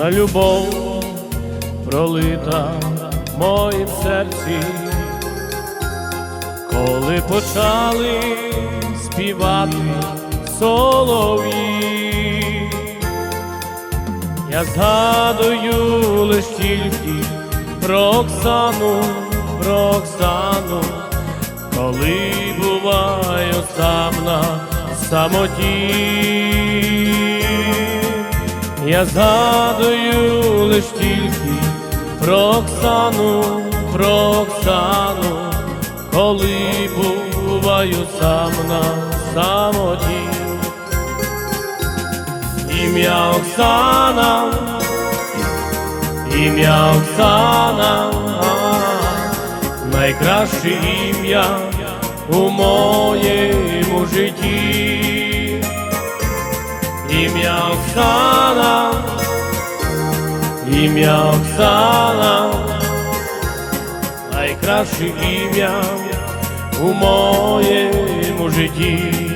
Вічна любов пролита в моїм серці, коли почали співати солов'ї, я згадую лиш тільки про Оксану, про Оксану, коли буваю сам на самоті. Я згадую лиш тільки про Оксану, про Оксану, коли буваю сам на самоті. Ім'я Оксана, ім'я Оксана, найкраще ім'я у моєму житті. Оксана, ім'я Оксана, найкраще ім'я у моєму житті.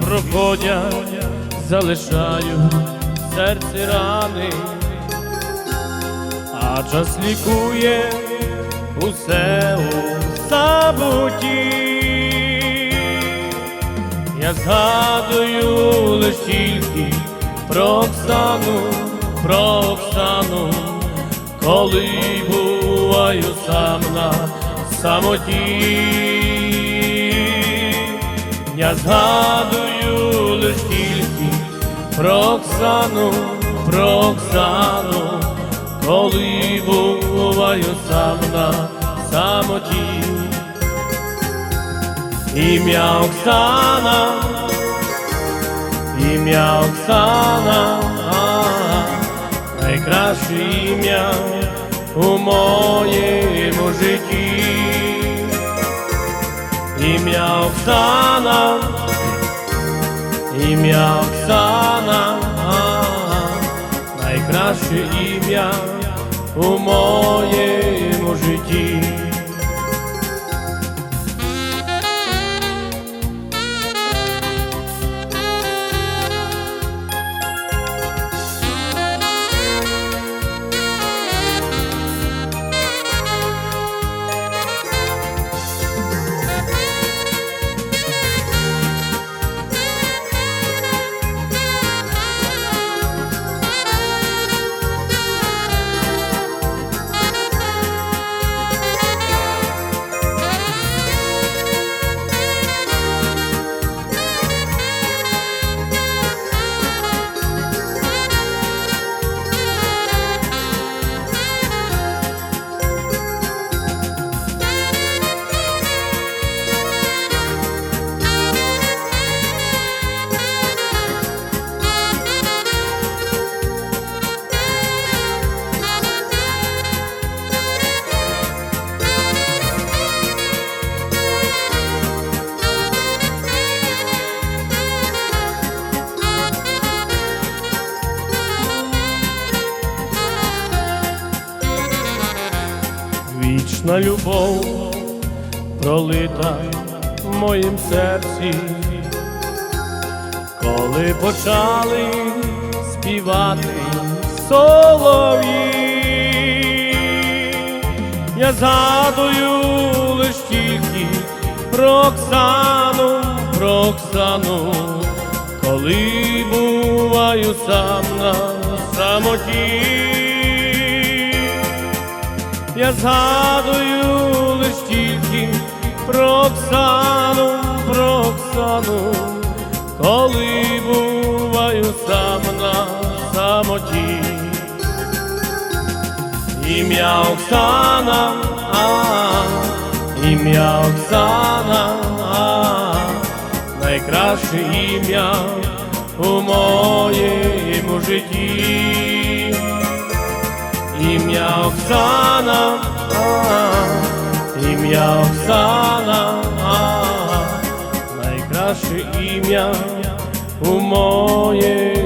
Проходять, залишаю серці рани, а час лікує усе у забуті. Я згадую лиш тільки про Оксану, про Оксану, коли буваю сам на самоті. Я згадую про Оксану, коли буваю сам на самоті. Ім'я Оксана, ім'я Оксана, найкраще ім'я у моєму житті. Ім'я Оксана, ім'я Оксана, найкраще ім'я у моєму вічна любов пролита в моїм серці, коли почали співати солов'ї, я згадую лиш тільки про Оксану, про Оксану, коли буваю сам на самоті. Я згадую лиш тільки про Оксану, про Оксану, коли буваю сам на самоті. Ім'я Оксана, а, ім'я Оксана, а, найкраще ім'я у моєму житті. Ім'я Оксана, ім'я Оксана, найкраще ім'я у моєму